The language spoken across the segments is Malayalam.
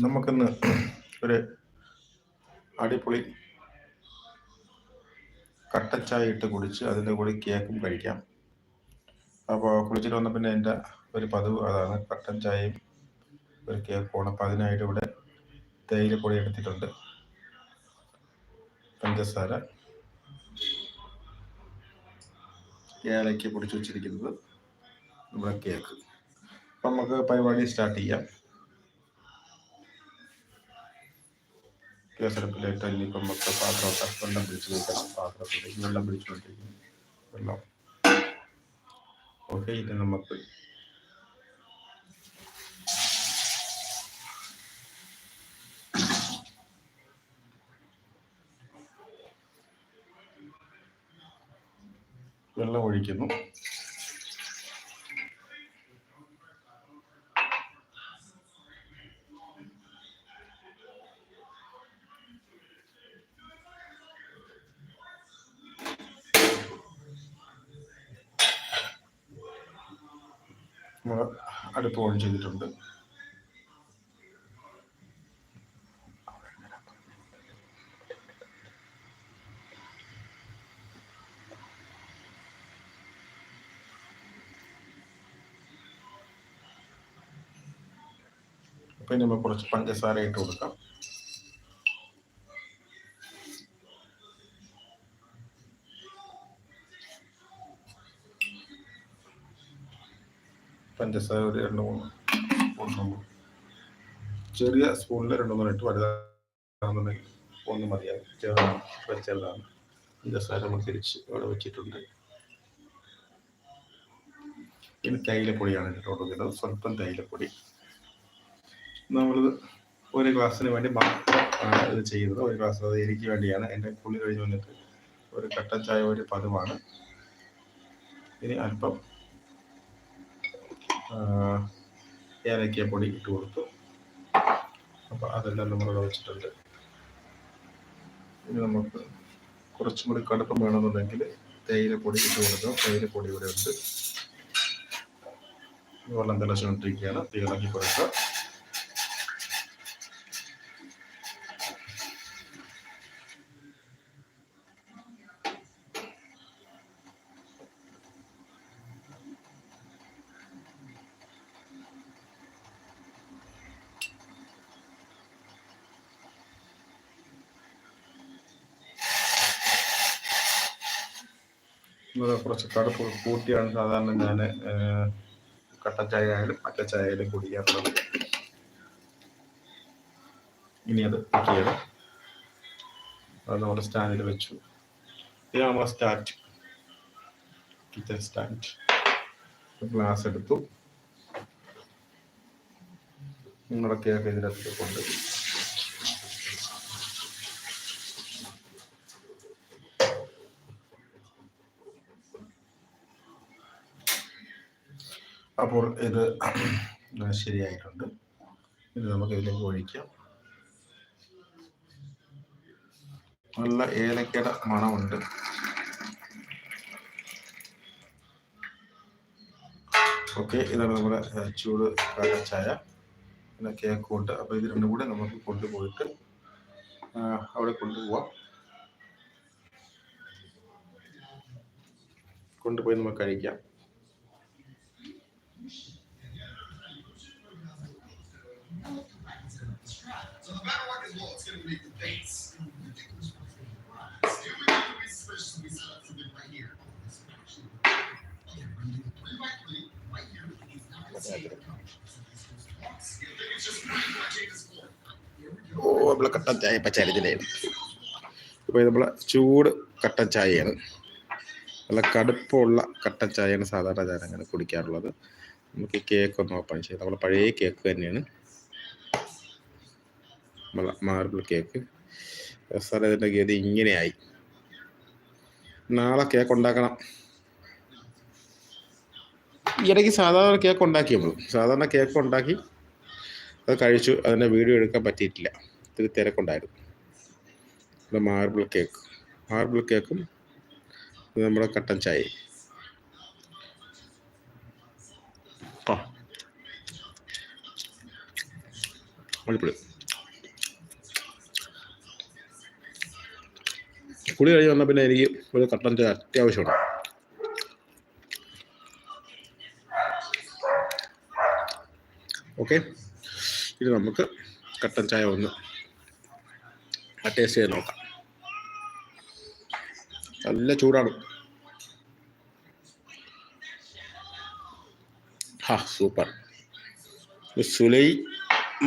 നമുക്കിന്ന് ഒരു അടിപൊളി കട്ടച്ചായ ഇട്ട് കുടിച്ച് അതിന്റെ കൂടി കേക്കും കഴിക്കാം. അപ്പോൾ കുളിച്ചിട്ട് വന്ന പിന്നെ എന്റെ ഒരു പതിവ് അതാണ് കട്ടൻ ചായയും ഒരു കേക്കുമാണ് അപ്പോൾ അതിനായിട്ട് ഇവിടെ തേയിലപ്പൊടി എടുത്തിട്ടുണ്ട്. പഞ്ചസാര. ഏലയ്ക്ക് പൊടിച്ച് വെച്ചിരിക്കുന്നത് നമ്മുടെ കേക്ക്. അപ്പം നമുക്ക് പരിപാടി സ്റ്റാർട്ട് ചെയ്യാം. കേസരപ്പിലേക്ക് ഇനിയിപ്പം മൊത്തം പാത്രമൊക്കെ വെള്ളം പിടിച്ചു കൊടുക്കണം പാത്രത്തിലേക്ക് വെള്ളം പിടിച്ചുകൊണ്ടിരിക്കുന്നു. വെള്ളം. ഓക്കെ ഇത് നമുക്ക് വെള്ളം ഒഴിക്കുന്നു. അടുപ്പ് ഓൺ ചെയ്തിട്ടുണ്ട്. ഇനി നമ്മൾ കുറച്ച് പഞ്ചസാര ഇട്ട് കൊടുക്കാം. പഞ്ചസാര ഒരു രണ്ട് മൂന്ന് ചെറിയ സ്പൂണിൽ രണ്ട് മൂന്ന് ഇട്ട് വലുതാണെന്നുണ്ടെങ്കിൽ ഒന്ന് മതിയാകും ചെറുതാണ് ചെറുതാണ്. പഞ്ചസാര നമ്മൾ തിരിച്ച് ഇവിടെ വെച്ചിട്ടുണ്ട്. ഇനി തൈലപ്പൊടിയാണ് ഇട്ടോട്ട് കൊടുക്കുന്നത് സ്വല്പം തൈലപ്പൊടി. നമ്മളിത് ഒരു ഗ്ലാസ്സിന് വേണ്ടി മാത്രമാണ് ഇത് ചെയ്യുന്നത്. ഒരു ഗ്ലാസ് അത് എനിക്ക് വേണ്ടിയാണ്. എന്റെ പുള്ളി കഴിഞ്ഞ് വന്നിട്ട് ഒരു കട്ടൻ ചായ ഒരു പതിവാണ്. ഇനി അല്പം ഏലക്ക പൊടി ഇട്ട് കൊടുത്തു. അപ്പോൾ അതെല്ലാം നമ്മളിവിടെ വെച്ചിട്ടുണ്ട്. ഇനി നമുക്ക് കുറച്ചും കൂടി കടുപ്പം വേണമെന്നുണ്ടെങ്കിൽ തേയിലപ്പൊടി ഇട്ട് കൊടുക്കാം തേയിലപ്പൊടി ഇവിടെ ഉണ്ട്. വെള്ളം തിളച്ചുകൊണ്ടിരിക്കുകയാണ് തീ ഇളക്കി കൊടുക്കുക. കുറച്ച് കടുപ്പ് കൂട്ടിയാണ് സാധാരണ ഞാൻ കട്ടൻ ചായ ആയാലും പച്ച ചായ ആയാലും കുടിക്കാറുള്ളത്. ഇനി അത് ചെയ്യണം. അത് നമ്മുടെ സ്റ്റാൻഡിൽ വെച്ചു. ഇനി നമ്മുടെ സ്റ്റാൻഡ്. Kitchen stand. ഗ്ലാസ് എടുത്തു. നിങ്ങളൊക്കെ ഇതിനകത്ത് കൊണ്ട് അപ്പോൾ ഇത് ശരിയായിട്ടുണ്ട്. ഇത് നമുക്ക് ഇതിലേക്ക് ഒഴിക്കാം. നല്ല ഏലക്കയുടെ മണമുണ്ട്. ഓക്കെ ഇതാണ് നമ്മുടെ ചൂട് ചായ. പിന്നെ കേക്കും ഉണ്ട് അപ്പോൾ ഇത് രണ്ടും കൂടെ നമുക്ക് കൊണ്ടുപോയിട്ട് അവിടെ കൊണ്ടുപോവാം. കൊണ്ടുപോയി നമുക്ക് കഴിക്കാം. ഓ നമ്മൾ കട്ടൻ ചായ പച്ചരിച്ചിട്ടുണ്ടായിരുന്നു അപ്പൊ നമ്മൾ ചൂട് കട്ടൻ ചായയാണ്. നല്ല കടുപ്പമുള്ള കട്ടൻ ചായയാണ് സാധാരണ ഞാൻ അങ്ങനെ കുടിക്കാറുള്ളത്. നമുക്ക് കേക്ക് ഒന്ന് ഓപ്പൺ ചെയ്യാം. നമ്മളെ പഴയ കേക്ക് തന്നെയാണ്. മാർബിൾ കേക്ക് സാർ ഇതിന്റെ ഗതി ഇങ്ങനെയായി. നാളെ കേക്ക് ഉണ്ടാക്കണം. ഇടയ്ക്ക് സാധാരണ കേക്ക് ഉണ്ടാക്കി നമ്മൾ സാധാരണ കേക്ക് ഉണ്ടാക്കി അത് കഴിച്ചു. അതിന്റെ വീഡിയോ എടുക്കാൻ പറ്റിയിട്ടില്ല. ഇത്തിരി തിരക്കുണ്ടായിരുന്നു. ഇത് മാർബിൾ കേക്ക് മാർബിൾ കേക്കും നമ്മുടെ കട്ടൻ ചായ ആ. കുളി കഴിഞ്ഞ് വന്നാൽ പിന്നെ എനിക്ക് ഒരു കട്ടൻ ചായ അത്യാവശ്യമാണ്. ഓക്കെ. ഇത് നമുക്ക് കട്ടൻ ചായ ഒന്ന് ടേസ്റ്റ് ചെയ്ത് നോക്കാം. നല്ല ചൂടാണ്. ഹാ സൂപ്പർ. സുലൈ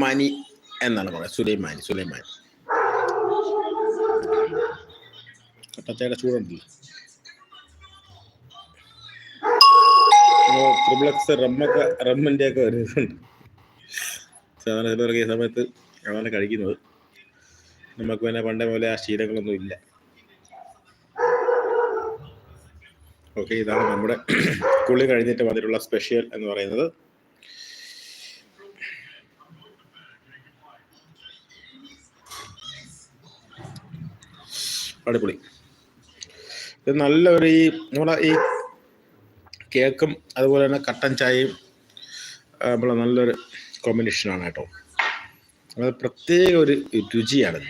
മനി എന്നാണ് പറയുന്നത്. സുലൈമാനി സുലൈമാനി. കട്ടച്ചയുടെ ചൂടുണ്ടല്ലോ. ത്രിബിളക്സ് റമ്മൊക്കെ റമ്മിന്റെ ഒക്കെ ഒരു ഇതുണ്ട്. സാധാരണ ചിലവർക്ക് ഈ സമയത്ത് അതാണ് കഴിക്കുന്നത്. നമുക്ക് പിന്നെ പണ്ടേ പോലെ ആ ശീലങ്ങളൊന്നും ഇല്ല. ഓക്കെ ഇതാണ് നമ്മുടെ കുളി കഴിഞ്ഞിട്ട് വന്നിട്ടുള്ള സ്പെഷ്യൽ എന്ന് പറയുന്നത്. അടിപൊളി. ഇത് നല്ലൊരു ഈ നമ്മുടെ ഈ കേക്കും അതുപോലെ തന്നെ കട്ടൻ ചായയും നമ്മളെ നല്ലൊരു കോമ്പിനേഷനാണ് കേട്ടോ. അത് പ്രത്യേക ഒരു രുചിയാണ്.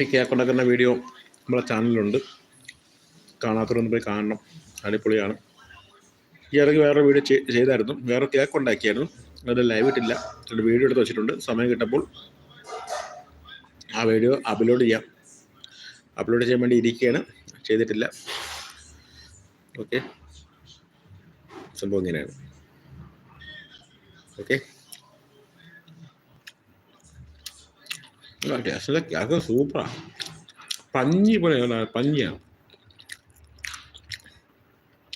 ഈ ആക്കൊണ്ടാക്കുന്ന വീഡിയോ നമ്മളെ ചാനലിലുണ്ട്. കാണാത്തവരൊന്ന് പോയി കാണണം. അടിപൊളിയാണ്. ഈ ഇടയ്ക്ക് വേറൊരു വീഡിയോ ചെയ്- ചെയ്തായിരുന്നു. വേറെ കേക്ക് ഉണ്ടാക്കിയായിരുന്നു. അത് ലൈവ് ഇട്ടില്ല. ഒരു വീഡിയോ എടുത്ത് വെച്ചിട്ടുണ്ട്. സമയം കിട്ടപ്പോൾ ആ വീഡിയോ അപ്ലോഡ് ചെയ്യാം. അപ്ലോഡ് ചെയ്യാൻ വേണ്ടി ഇരിക്കുകയാണ്. ചെയ്തിട്ടില്ല. ഓക്കെ സംഭവം ഇങ്ങനെയാണ്. ഓക്കെ കേക്ക് സൂപ്പറാണ് പഞ്ഞി പോലെ പഞ്ഞിയാണ്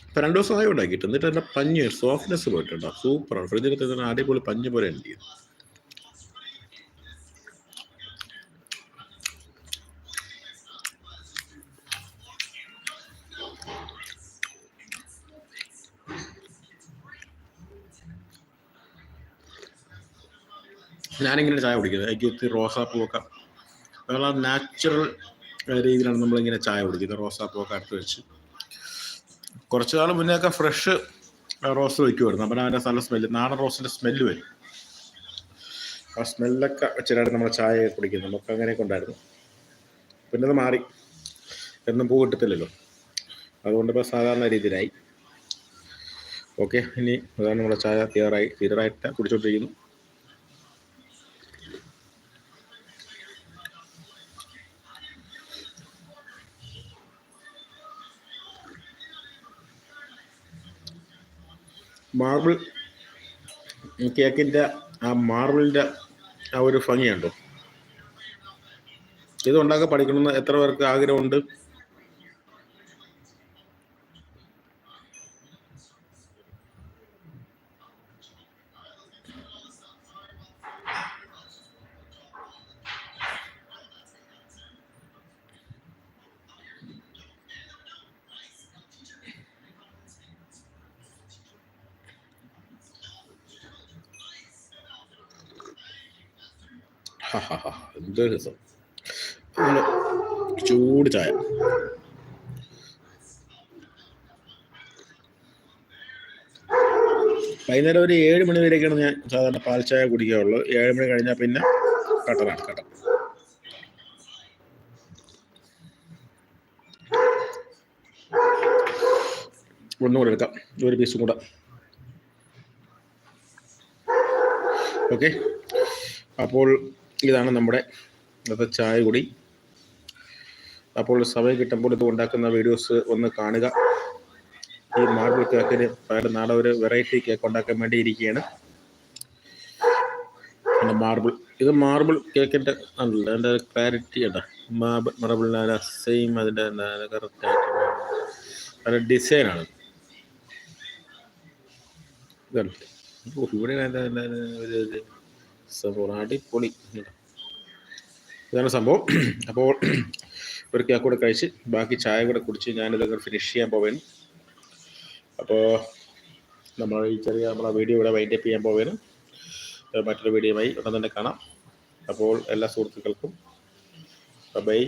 ഇപ്പം രണ്ട് ദിവസമായി ഉണ്ടാക്കിയിട്ട് എന്നിട്ട് എന്റെ പഞ്ഞ് സോഫ്റ്റ്നെസ് പോയിട്ടുണ്ടോ സൂപ്പറാണ് ഫ്രിഡ്ജിൽ തന്നെ അടിപൊളി പഞ്ഞ് പോലെ ഉണ്ട് ഞാനിങ്ങനെ ചായ കുടിക്കുന്നത്. ഒത്തിരി റോസാപ്പൂവൊക്കെ അതുള്ള നാച്ചുറൽ രീതിയിലാണ് നമ്മളിങ്ങനെ ചായ കുടിക്കുന്നത്. റോസാപ്പൂവൊക്കെ അടുത്ത് വെച്ച്. കുറച്ച് നാൾ മുന്നേയൊക്കെ ഫ്രഷ് റോസ് വയ്ക്കുമായിരുന്നു. അപ്പം അതിന്റെ നല്ല സ്മെല്ല് നാടൻ റോസിന്റെ സ്മെല്ല് വരും. ആ സ്മെല്ലൊക്കെ വെച്ചിട്ടാണ് നമ്മൾ ചായ കുടിക്കുന്നത് നമുക്ക് അങ്ങനെയൊക്കെ ഉണ്ടായിരുന്നു. പിന്നെ അത് മാറി. എന്നും പൂ കിട്ടത്തില്ലല്ലോ. അതുകൊണ്ട് ഇപ്പോൾ സാധാരണ രീതിയിലായി. ഓക്കെ ഇനി അതാണ് നമ്മുടെ ചായ തീരാറായി തീരാറായിട്ട് കുടിച്ചോണ്ടിരിക്കുന്നു. മാർബിൾ കേക്കിന്റെ ആ മാർബിളിന്റെ ആ ഒരു ഭംഗിയുണ്ടോ? ഇത് ഉണ്ടാക്കാൻ പഠിക്കണമെന്ന് എത്ര പേർക്ക് ആഗ്രഹമുണ്ട്? എന്തൊരു രസം. ചൂട് ചായ. വൈകുന്നേരം ഒരു ഏഴ് മണി വരെയൊക്കെയാണ് ഞാൻ സാധാരണ പാൽ ചായ കുടിക്കാറുള്ളൂ ഏഴ് മണി കഴിഞ്ഞാൽ പിന്നെ കട്ടനാണ് കട്ടൻ ഒന്നും കൂടെ എടുക്കാം. ഒരു പീസും കൂടെ. ഓക്കെ. അപ്പോൾ ഇതാണ് നമ്മുടെ ഇന്നത്തെ ചായ കുടി. അപ്പോൾ സമയം കിട്ടുമ്പോൾ ഇത് ഉണ്ടാക്കുന്ന വീഡിയോസ് ഒന്ന് കാണുക. ഈ മാർബിൾ കേക്കിന് പകരം നാളെ ഒരു വെറൈറ്റി കേക്ക് ഉണ്ടാക്കാൻ വേണ്ടി ഇരിക്കുകയാണ്. മാർബിൾ. ഇത് മാർബിൾ കേക്കിന്റെ ആണല്ലോ അതിന്റെ ക്ലാരിറ്റി ഉണ്ട് മാർബിൾ മാർബിളിന്റെ സെയിം അതിന്റെ കറക്റ്റായിട്ട് അതിന്റെ ഡിസൈനാണ് ഇതാണ്. ഓ, ഇവിടെ ഒരു സംഭവം അടിപൊളി ഇതാണ്. സംഭവം. അപ്പോൾ ഒരു കേക്ക് കൂടെ കഴിച്ച് ബാക്കി ചായ കൂടെ കുടിച്ച് ഞാനിതൊക്കെ ഫിനിഷ് ചെയ്യാൻ പോവേന്. അപ്പോൾ നമ്മൾ ഈ ചെറിയ നമ്മളെ വീഡിയോ ഇവിടെ വൈൻഡപ്പ് ചെയ്യാൻ പോവേന്. മറ്റൊരു വീഡിയോയുമായി ഉടൻ തന്നെ കാണാം. അപ്പോൾ എല്ലാ സുഹൃത്തുക്കൾക്കും ബൈ